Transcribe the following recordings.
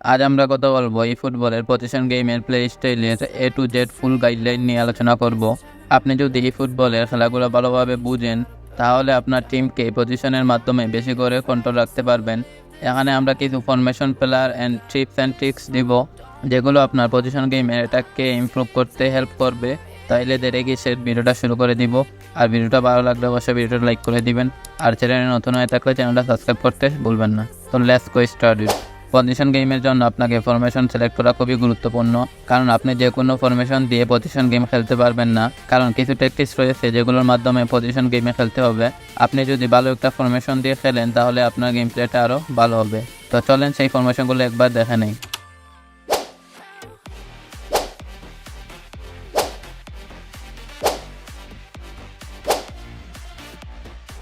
আজ আমরা কথা বলব এই ফুটবলের পজিশন গেমের প্লে স্টাইলের A to Z full guideline নিয়ে আলোচনা করব। আপনি যদি এই ফুটবলের খেলাগুলো ভালোভাবে বুঝেন, তাহলে আপনার টিমকে পজিশনের মাধ্যমে বেশি করে কন্ট্রোল রাখতে পারবেন। এখানে আমরা কিছু formation player and tips and tricks দিব, যেগুলো আপনার পজিশন গেমের এটাকে ইমপ্রুভ করতে হেল্প করবে। তাইলে দেরে গিয়ে সে ভিডিওটা শুরু করে দিব। আর ভিডিওটা ভালো লাগলে অবশ্যই ভিডিওটা লাইক করে দিবেন। আর চ্যানেলে নতুন হয়ে থাকলে চ্যানেলটা সাবস্ক্রাইব করতে ভুলবেন না। তো লেটস গো স্টার্ট পজিশন গেমের জন্য আপনাকে ফরমেশন সিলেক্ট করা খুবই গুরুত্বপূর্ণ। কারণ আপনি যে কোনো ফরমেশন দিয়ে পজিশন গেম খেলতে পারবেন না। কারণ কিছু ট্যাকটিক্স রয়েছে যেগুলোর মাধ্যমে পজিশন গেমে খেলতে হবে। আপনি যদি ভালো একটা ফরমেশন দিয়ে খেলেন, তাহলে আপনার গেম প্লেটা আরও ভালো হবে। তো চলেন সেই ফরমেশনগুলো একবার দেখে নেই।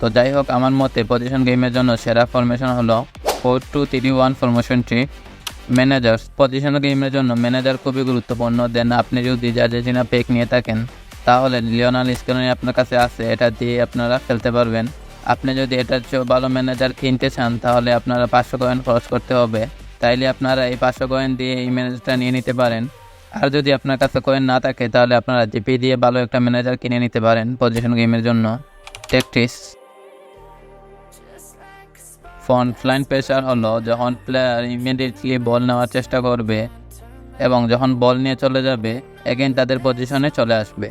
তো যাই হোক, আমার মতে পজিশন গেমের জন্য সেরা ফরমেশন হলো ফোর টু থ্রি ওয়ান ফরমেশনটি ম্যানেজার পজিশন গেমের জন্য ম্যানেজার খুবই গুরুত্বপূর্ণ। দেন আপনি যদি জার্জেজিনা পেক নিয়ে থাকেন, তাহলে লিওনাল স্কেলনি আপনার কাছে আছে। এটা দিয়ে আপনারা খেলতে পারবেন। আপনি যদি এটার চেয়েও ভালো ম্যানেজার কিনতে চান, তাহলে আপনারা পাঁচশো কয়েন খরচ করতে হবে। তাইলে আপনারা এই পাঁচশো কয়েন দিয়ে এই ম্যানেজারটা নিয়ে নিতে পারেন। আর যদি আপনার কাছে কয়েন না থাকে, তাহলে আপনারা জিপি দিয়ে ভালো একটা ম্যানেজার কিনে নিতে পারেন পজিশন গেমের জন্য। টেকটিস ফ্রন্ট ফ্লাইন প্রেশার হলো যখন প্লেয়ার ইমিডিয়েটলি বল নেওয়ার চেষ্টা করবে এবং যখন বল নিয়ে চলে যাবে এগেন তাদের পজিশনে চলে আসবে।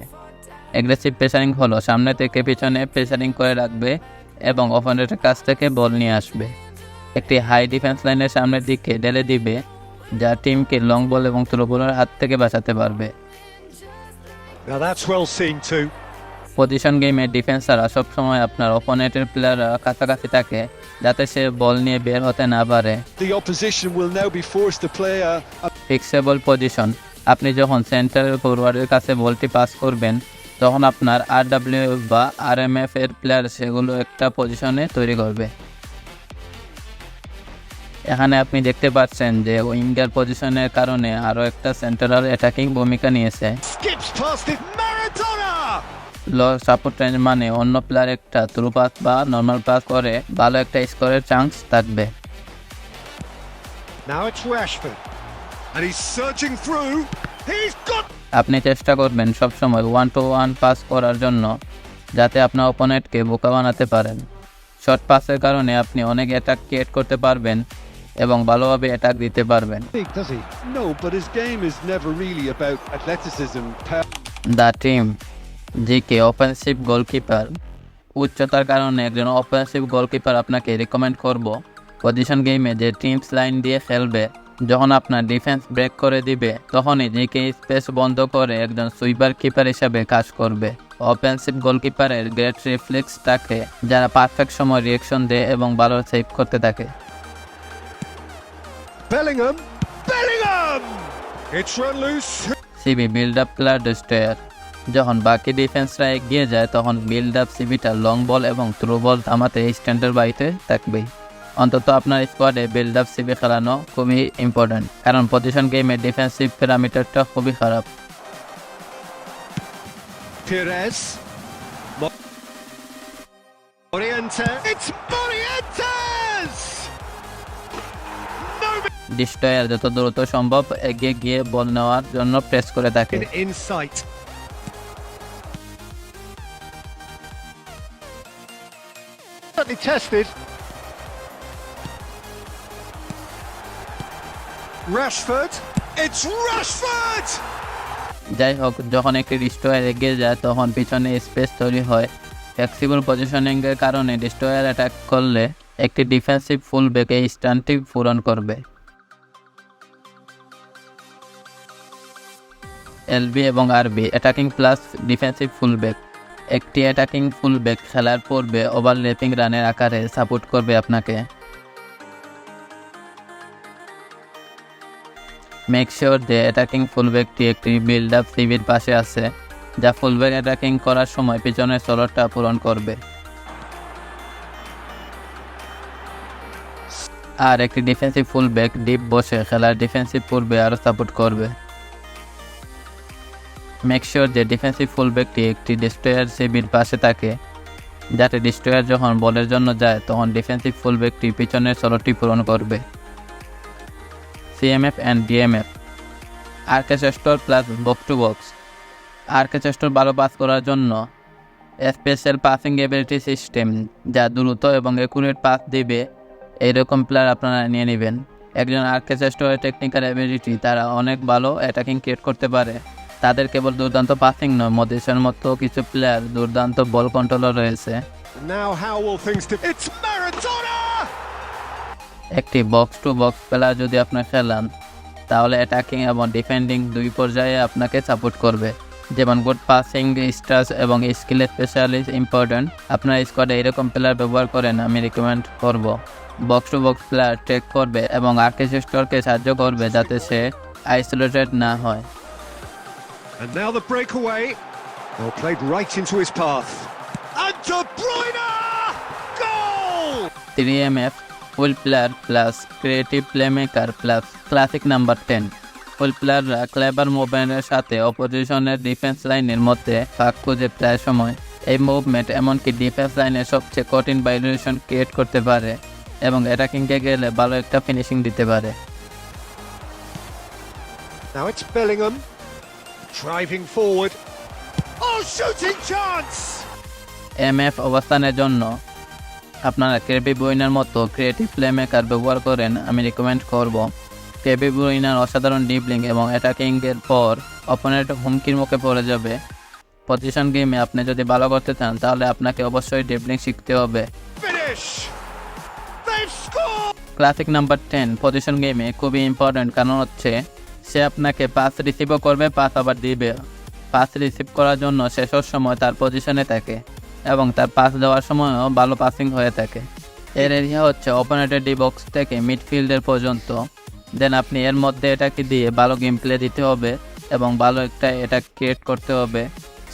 অ্যাগ্রেসিভ প্রেসারিং হলো সামনে থেকে পিছনে প্রেসারিং করে রাখবে এবং অপোনেন্টের কাছ থেকে বল নিয়ে আসবে। একটি হাই ডিফেন্স লাইনের সামনের দিকে ঢেলে দিবে যা টিমকে লং বল এবং থ্রো বলের হাত থেকে বাঁচাতে পারবে। পজিশন গেমে ডিফেন্সাররা সবসময় আপনার অপোনেন্টের প্লেয়াররা কাছাকাছি থাকে যাতে সে বল নিয়ে বের হতে না পারে। The opposition will now be forced to play a, a fixable position আপনি যখন সেন্টার ফরওয়ার্ডের কাছে বলটি পাস করবেন তখন আপনার আর ডাব্লিউ বা আর এম এফ এর প্লেয়ার সেগুলো একটা পজিশনে তৈরি করবে। এখানে আপনি দেখতে পাচ্ছেন যে উইঙ্গার পজিশনের কারণে আরও একটা সেন্টারাল অ্যাটাকিং ভূমিকা নিয়েছে। ল সাপোর্ট রেঞ্জ মানে অন্য প্লেয়ার একটা থ্রু পাস বা নর্মাল পাস করে ভালো একটা স্কোরের চান্স থাকবে Now it's Rashford. And he's searching through. He's got. আপনি চেষ্টা করবেন সবসময় ওয়ান টু ওয়ান পাস করার জন্য যাতে আপনার অপোনেন্টকে বোকা বানাতে পারেন শর্ট পাসের কারণে আপনি অনেক অ্যাটাক ক্রিয়েট করতে পারবেন এবং ভালোভাবে অ্যাটাক দিতে পারবেন. The team GK offensive goalkeeper উচ্চতার কারণে একজন অফেন্সিভ গোলকিপার আপনাকে রেকমেন্ড করব। পজিশন গেমে যে টিমস লাইন দিয়ে খেলবে যখন আপনার ডিফেন্স ব্রেক করে দিবে তখনই জিকে স্পেস বন্ধ করে একজন সুইপার কিপার হিসাবে কাজ করবে। অফেন্সিভ গোলকিপারের গ্রেট রিফ্লেক্স থাকে যারা পারফেক্ট সময় রিয়েকশন দেয় এবং ভালো সেভ করতে থাকে. CB build up player destroyer যখন বাকি ডিফেন্সরা এগিয়ে যায় তখন বিল্ড আপ সিবিটা লং বল এবং থ্রো বল থামাতে স্ট্যান্ডার বাড়িতে থাকবেই। অন্তত আপনার স্কোয়াডে বিল্ড আপ সিবি খেলানো খুবই ইম্পর্ট্যান্ট কারণ পজিশন গেমে ডিফেন্সিভ প্যারামিটারটা খুবই খারাপ! ডিস্ট্রয়ার যত দ্রুত সম্ভব এগিয়ে গিয়ে বল নেওয়ার জন্য প্রেস করে থাকে। Certainly tested. Rashford. It's Rashford! যাই হোক যখন একটি ডিস্ট্রয়ার এগিয়ে যায়, তখন পিছনে স্পেস তৈরি হয় ফ্লেক্সিবল পজিশনিংয়ের কারণে ডিস্ট্রয়ার অ্যাটাক করলে একটি ডিফেন্সিভ ফুল ব্যাক এই স্টানটি পূরণ করবে এলবি এবং RB attacking plus defensive full back একটি অ্যাটাকিং ফুল ব্যাক খেলার পূর্বে ওভারল্যাপিং রানের আকারে সাপোর্ট করবে আপনাকে। মেক শিওর যে অ্যাটাকিং ফুলব্যাকটি একটি বিল্ড আপ সিবির পাশে আছে, যা ফুল ফুলব্যাক অ্যাটাকিং করার সময় পিছনের সলটটা পূরণ করবে। আর একটি ডিফেন্সিভ ফুল ফুলব্যাক ডিপ বসে খেলার ডিফেন্সিভ পূর্বে আরও সাপোর্ট করবে। মেক শিওর যে ডিফেন্সিভ ফুলব্যাকটি একটি ডিস্ট্রয়ার সিবির পাশে থাকে। যাতে ডিস্ট্রয়ার যখন বলের জন্য যায়, তখন ডিফেন্সিভ ফুলব্যাকটি পিছনের সলটটি পূরণ করবে। CMF and DMF orchestrator plus box to box orchestrator ভালো পাস করার জন্য স্পেশাল পাসিং এবিলিটি সিস্টেম যা দ্রুত এবং একুরেট পাস দেবে এইরকম প্লেয়ার আপনারা নিয়ে নেবেন। একজন আর্কেচেস্টরের টেকনিক্যাল এবিলিটি তারা অনেক ভালো অ্যাটাকিং ক্রিয়েট করতে পারে। তাদের কেবল দুর্দান্ত পাসিং নয় মদেশের মতো কিছু প্লেয়ার দুর্দান্ত বল কন্ট্রোলও রয়েছে! একটি বক্স টু বক্স প্লেয়ার যদি আপনি খেলান তাহলে অ্যাটাকিং এবং ডিফেন্ডিং দুই পর্যায়ে আপনাকে সাপোর্ট করবে। যেমন গুড পাসিং স্টার্স এবং স্কিল স্পেশালিস্ট ইম্পর্ট্যান্ট আপনার স্কোয়াডে এরকম প্লেয়ার ব্যবহার করেন আমি রিকমেন্ড করব। Box to box player track করবে এবং আর্কেস্টরকে সাহায্য করবে যাতে সে আইসোলেটেড না হয়। And now the breakaway. Well, played right into his path. And De Bruyne! Goal! Three M F full player plus creative playmaker plus classic number ten full প্লেয়াররা clever মুভমেন্টের সাথে অপোজিশনের defence লাইনের মধ্যে ফাঁক খুঁজে প্রায় সময় এই মুভমেন্ট এমনকি ডিফেন্স লাইনের সবচেয়ে কঠিন ভাইব্রেশন ক্রিয়েট করতে পারে এবং অ্যাটাকিংকে গেলে ভালো একটা ফিনিশিং দিতে পারে Now it's Bellingham. Driving forward. Oh, shooting chance! M F অবস্থানের জন্য আপনারা কেবি বইনার মতো ক্রিয়েটিভ প্লেমেকার ব্যবহার করেন আমি রিকমেন্ড করব কেবি বইনার অসাধারণ ডিবলিং এবং অ্যাটাকিংয়ের পর অপোনেন্ট হুমকির মুখে পড়ে যাবে পজিশন গেমে আপনি যদি ভালো করতে চান তাহলে আপনাকে অবশ্যই ডিবলিং শিখতে হবে Finish! They've scored! Classic number ten position গেমে খুবই ইম্পর্ট্যান্ট কারণ হচ্ছে সে আপনাকে পাস রিসিভও করবে, পাস আবার দিবে। পাস রিসিভ করার জন্য সব সময় তার পজিশনে থাকে এবং তার পাস দেওয়ার সময়ও ভালো পাসিং হয়ে থাকে। এর এরিয়া হচ্ছে অপোনেটের ডি বক্স থেকে মিডফিল্ডের পর্যন্ত। দেন আপনি এর মধ্যে এটাকে দিয়ে ভালো গেম প্লে দিতে হবে এবং ভালো একটা এটা ক্রিয়েট করতে হবে।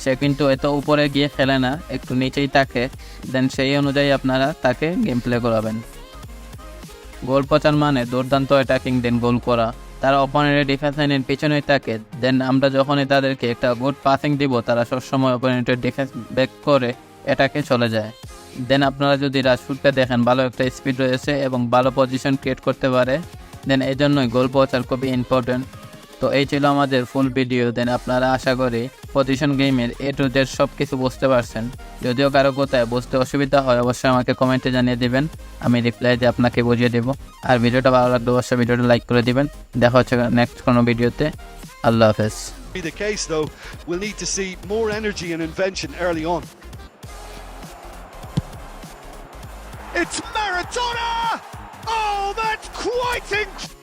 সে কিন্তু এত উপরে গিয়ে খেলে না, একটু নিচেই থাকে। দেন সেই অনুযায়ী আপনারা তাকে গেম প্লে করাবেন। গোল পচার মানে দুর্দান্ত অ্যাটাকিং দেন গোল করা। তারা অপোনেন্টের ডিফেন্স লাইনের পিছনেই থাকে। দেন আমরা যখনই তাদেরকে একটা গুড পাসিং দিব, তারা সবসময় অপোনেন্টের ডিফেন্স ব্যাক করে এটাকে চলে যায়। দেন আপনারা যদি রাজফুটকে দেখেন, ভালো একটা স্পিড রয়েছে এবং ভালো পজিশন ক্রিয়েট করতে পারে। দেন এই জন্যই গোল পচার খুবই ইম্পর্টেন্ট তো এই ছিল আমাদের ফুল ভিডিও দেন আপনারা আশা করি পজিশন গেমের এ টু জেড সব কিছু বুঝতে পারছেন যদিও কারও কোথায় বুঝতে অসুবিধা হয় অবশ্যই আমাকে কমেন্টে জানিয়ে দিবেন আমি রিপ্লাই দিয়ে আপনাকে বুঝিয়ে দেবো আর ভিডিওটা ভালো লাগলে অবশ্যই ভিডিওটা লাইক করে দিবেন দেখা হচ্ছে নেক্সট কোনো ভিডিওতে আল্লাহ হাফেজ Be the case though, we'll need to see more energy and invention early on. It's Maradona! Oh, that's quite incredible!